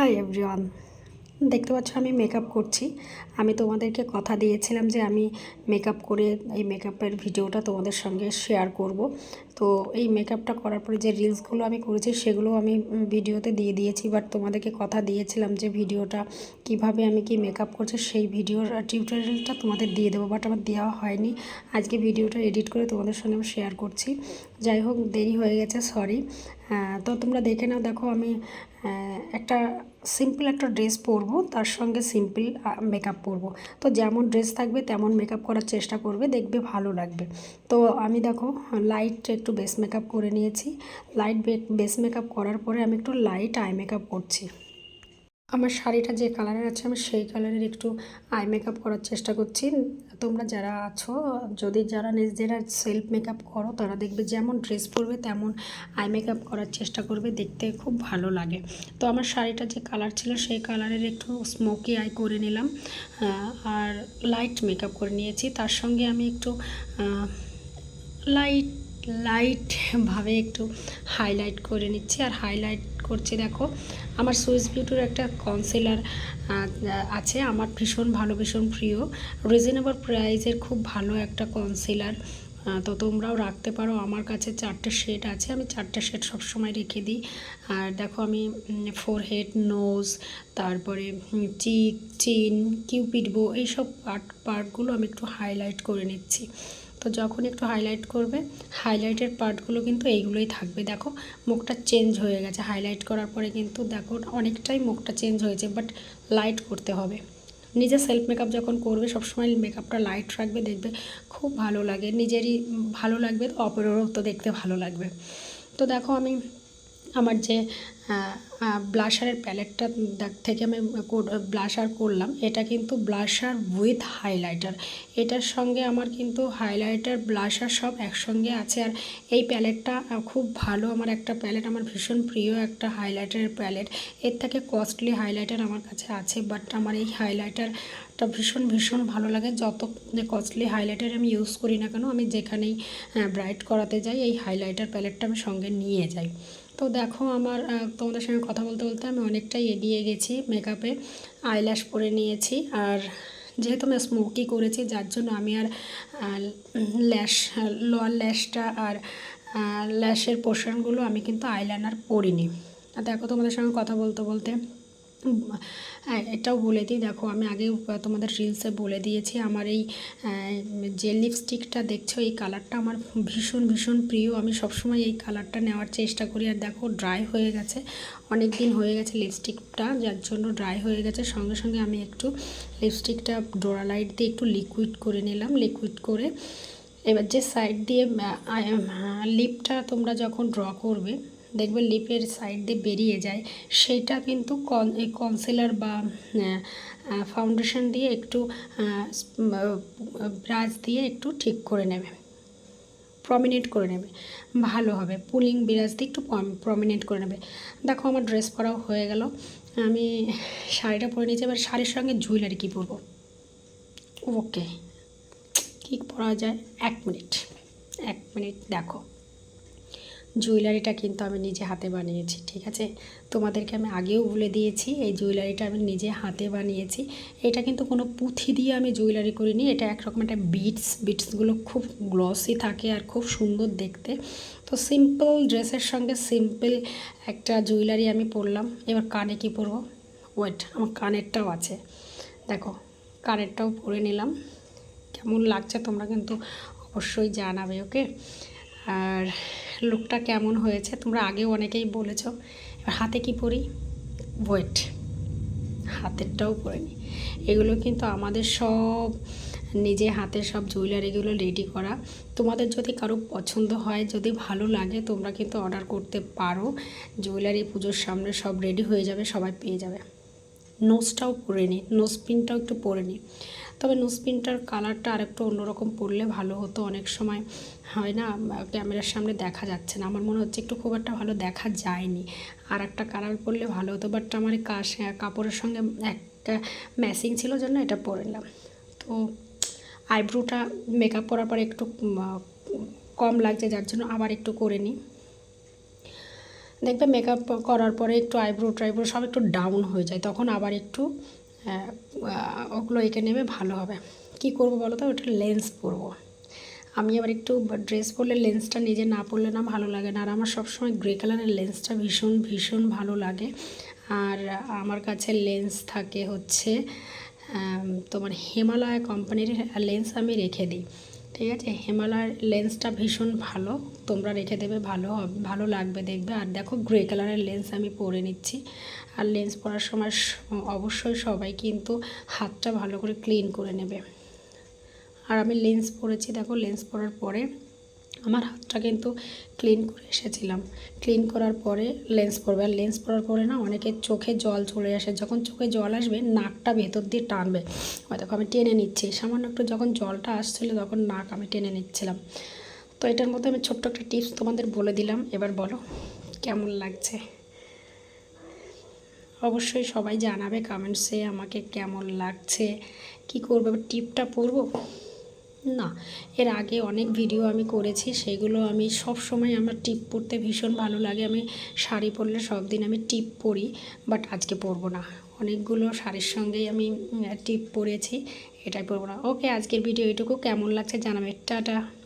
Hi everyone দেখতে পাচ্ছ, আমি মেকআপ করছি। আমি তোমাদেরকে কথা দিয়েছিলাম যে আমি মেকআপ করে এই মেকআপের ভিডিওটা তোমাদের সঙ্গে শেয়ার করব। তো এই মেকআপটা করার পরে যে রিলসগুলো আমি করেছি, সেগুলো আমি ভিডিওতে দিয়ে দিয়েছি। বাট তোমাদেরকে কথা দিয়েছিলাম যে ভিডিওটা কীভাবে আমি কি মেকআপ করছি, সেই ভিডিওর টিউটোরিয়ালটা তোমাদের দিয়ে দেবো। বাট আমার দেওয়া হয়নি। আজকে ভিডিওটা এডিট করে তোমাদের সঙ্গে আমি শেয়ার করছি। যাই হোক, দেরি হয়ে গেছে সরি তো তোমরা দেখে নাও, দেখো আমি একটা সিম্পল একটা ড্রেস পরবো, তার সঙ্গে সিম্পল মেকআপ পরবো। তো যেমন ড্রেস থাকবে, তেমন মেকআপ করার চেষ্টা করবে, দেখবে ভালো লাগবে। তো আমি দেখো লাইট একটু বেস মেকআপ করে নিয়েছি। লাইট বেস মেকআপ করার পরে আমি একটু লাইট আই মেকআপ করছি। আমার শাড়িটা যে কালারের আছে, আমি সেই কালারের একটু আই মেকআপ করার চেষ্টা করছি। তোমরা যারা আছো, যদি যারা নিজেরা সেলফ মেকআপ করো, তারা দেখবে যেমন ড্রেস পরবে, তেমন আই মেকআপ করার চেষ্টা করবে, দেখতে খুব ভালো লাগে। তো আমার শাড়িটা যে কালার ছিল, সেই কালারের একটু স্মোকি আই করে নিলাম আর লাইট মেকআপ করে নিয়েছি। তার সঙ্গে আমি একটু লাইট লাইটভাবে একটু হাইলাইট করে নিচ্ছি। আর হাইলাইট করছি, দেখো, আমার সুইস বিউটির একটা কনসিলার আছে। আমার ভীষণ ভালো, ভীষণ প্রিয়। রিজনেবল প্রাইসের খুব ভালো একটা কনসিলার তো তোমরাও রাখতে পারো। আমার কাছে চারটে শেড আছে। আমি চারটে শেড সবসময় রেখে দিই। আর দেখো, আমি ফোর হেড নোজ তারপরে চিক চিন কিউপিড বো এইসব পার্ট পার্টগুলো আমি একটু হাইলাইট করে নিচ্ছি। তো যখন একটু হাইলাইট করবে হাইলাইটের পার্টগুলো কিন্তু এইগুলোই থাকবে। দেখো, মুখটা চেঞ্জ হয়ে গেছে। হাইলাইট করার পরে কিন্তু দেখো, অনেকটাই মুখটা চেঞ্জ হয়েছে বাট লাইট করতে হবে। নিজে সেলফ মেকআপ যখন করবে, সবসময় মেকআপটা লাইট রাখবে, দেখবে খুব ভালো লাগে। নিজেরই ভালো লাগবে, তো অপরেরও তো দেখতে ভালো লাগবে। তো দেখো, আমি আমার যে ব্লাশারের প্যালেটটা থেকে আমি ব্লাশার করলাম, এটা কিন্তু ব্লাশার উইথ হাইলাইটার। এটার সঙ্গে আমার কিন্তু হাইলাইটার, ব্লাশার সব একসঙ্গে আছে। আর এই প্যালেটটা খুব ভালো আমার একটা প্যালেট, আমার ভীষণ প্রিয় একটা হাইলাইটারের প্যালেট। এর থেকে কস্টলি হাইলাইটার আমার কাছে আছে, বাট আমার এই হাইলাইটারটা ভীষণ ভীষণ ভালো লাগে। যত কস্টলি হাইলাইটার আমি ইউজ করি না কেন, আমি যেখানেই ব্রাইট করাতে যাই, এই হাইলাইটার প্যালেটটা আমি সঙ্গে নিয়ে যাই। তো দেখো আমার তোমাদের সঙ্গে কথা বলতে বলতে আমি অনেকটাই এগিয়ে গেছি মেকআপে আইল্যাশ পরে নিয়েছি আর যেহেতু আমি স্মোকি করেছি, যার জন্য আমি আর ল্যাশ লোয়ার ল্যাশটা আর ল্যাশের পোর্শনগুলো আমি কিন্তু আইলাইনার পরিনি। দেখো তোমাদের সঙ্গে কথা বলতে বলতে এটাও বলে দিই। দেখো আমি আহ, তোমাদের রিলসে বলে দিয়েছি আমার এই যে লিপস্টিকটা দেখছ এই কালারটা আমার ভীষণ ভীষণ প্রিয়। আমি সবসময় এই কালারটা নেওয়ার চেষ্টা করি। আর দেখো ড্রাই হয়ে গেছে। অনেক দিন হয়ে গেছে লিপস্টিকটা যার জন্য ড্রাই হয়ে গেছে। সঙ্গে সঙ্গে আমি একটু লিপস্টিকটা ডোরা লাইট দিয়ে একটু লিকুইড করে নিলাম লিকুইড করে। এবার যে সাইড দিয়ে লিপটা তোমরা যখন ড্র করবে দেখবে লিপের সাইড দিয়ে বেরিয়ে যায়। সেইটা কিন্তু কন কনসিলার বা ফাউন্ডেশন দিয়ে একটু ব্রাশ দিয়ে একটু ঠিক করে নেবে। প্রমিনেট করে নেবে। ভালো হবে। পুলিং বিরাজ দিয়ে একটু প্রমিনেট করে নেবে। দেখো আমার ড্রেস পরাও হয়ে গেল। আমি শাড়িটা পরে নিয়েছি, এবার শাড়ির সঙ্গে জুয়েলারি কী পরবো? ওকে কী পরা যায়। এক মিনিট এক মিনিট দেখো। জুয়েলারিটা কিন্তু আমি নিজে হাতে বানিয়েছি, ঠিক আছে? তোমাদেরকে আমি আগেও বলে দিয়েছি, এই জুয়েলারিটা আমি নিজে হাতে বানিয়েছি। এটা কিন্তু কোনো পুঁথি দিয়ে আমি জুয়েলারি করিনি, এটা একরকম একটা বিটস, বিটসগুলো খুব গ্লসি থাকে আর খুব সুন্দর দেখতে। তো সিম্পল ড্রেসের সঙ্গে সিম্পল একটা জুয়েলারি আমি পরলাম। এবার কানে কি পরবো? ওয়েট আমার কানেরটাও আছে। দেখো, কানেরটাও পরে নিলাম। কেমন লাগছে তোমরা কিন্তু অবশ্যই জানাবে ওকে আর লুকটা কেমন হয়েছে তোমরা আগেও অনেকেই বলেছ। এবার হাতে কি পরি? ওয়েট হাতেরটাও পরে নিই এগুলো কিন্তু আমাদের সব, নিজে হাতে সব জুয়েলারিগুলো রেডি করা। তোমাদের যদি কারও পছন্দ হয়, যদি ভালো লাগে, তোমরা কিন্তু অর্ডার করতে পারো। জুয়েলারি পুজোর সামনে সব রেডি হয়ে যাবে, সবাই পেয়ে যাবে। নোজটাও পরে নিই নোজ পিনটাও একটু পরে নিই তবে নোজ পিনটার কালারটা আরেকটু অন্যরকম পরলে ভালো হতো। অনেক সময় হয় না ক্যামেরার সামনে দেখা যাচ্ছে না। আমার মনে হচ্ছে একটু খুব একটা ভালো দেখা যায়নি। আর একটা কালার পরলে ভালো হতো বাট আমার কাপড়ের সঙ্গে একটা ম্যাচিং ছিল জন্য এটা পরে নিলাম। তো আইব্রোটা মেকআপ করার পর একটু কম লাগছে, যার জন্য আবার একটু করে নিই। দেখবে মেকআপ করার পরে একটু আইব্রো টাইব্রো সব একটু ডাউন হয়ে যায়, তখন আবার একটু ওগুলো এঁকে নেবে, ভালো হবে। কি করব বলো তো? ওটা লেন্স পরবো। আমি আবার একটু ড্রেস পরলে লেন্সটা নিজে না পরলে না ভালো লাগে না। আর আমার সবসময় গ্রে কালারের লেন্সটা ভীষণ ভীষণ ভালো লাগে। আর আমার কাছে লেন্স থাকে হচ্ছে তোমার হিমালয় কোম্পানির লেন্স আমি রেখে দিই। ঠিক আছে? হিমালয়ের লেন্সটা ভীষণ ভালো। তোমরা রেখে দেবে, ভালো হবে, ভালো লাগবে দেখবে। আর দেখো গ্রে কালারের লেন্স আমি পরে নিচ্ছি। আর লেন্স পরার সময় অবশ্যই সবাই কিন্তু হাতটা ভালো করে ক্লিন করে নেবে। আর আমি লেন্স পরেছি, দেখো লেন্স পরার পরে আমার হাতটা কিন্তু ক্লিন করে এসেছিলাম। ক্লিন করার পরে লেন্স পরবে। আর লেন্স পরার পরে না অনেকের চোখে জল চলে আসে। যখন চোখে জল আসবে, নাকটা ভেতর দিয়ে টানবে। দেখো, আমি টেনে নিচ্ছি। সামান্য একটু যখন জলটা আসছিল, তখন নাক আমি টেনে নিচ্ছিলাম। তো এটার মধ্যে আমি ছোট্ট একটা টিপস তোমাদের বলে দিলাম। এবার বলো, কেমন লাগছে? অবশ্যই সবাই জানাবে কমেন্টসে আমাকে কেমন লাগছে। কি করবে? টিপটা পরবো না, এর আগে অনেক ভিডিও আমি করেছি, সেগুলো আমি সব সময় আমার টিপ পরতে ভীষণ ভালো লাগে। আমি শাড়ি পরলে সব দিন আমি টিপ পরি বাট আজকে পরবো না। অনেকগুলো শাড়ির সঙ্গেই আমি টিপ পরেছি, এটাই পরবো না। ওকে আজকের ভিডিও এটুকু। কেমন লাগছে জানাবে। টাটা।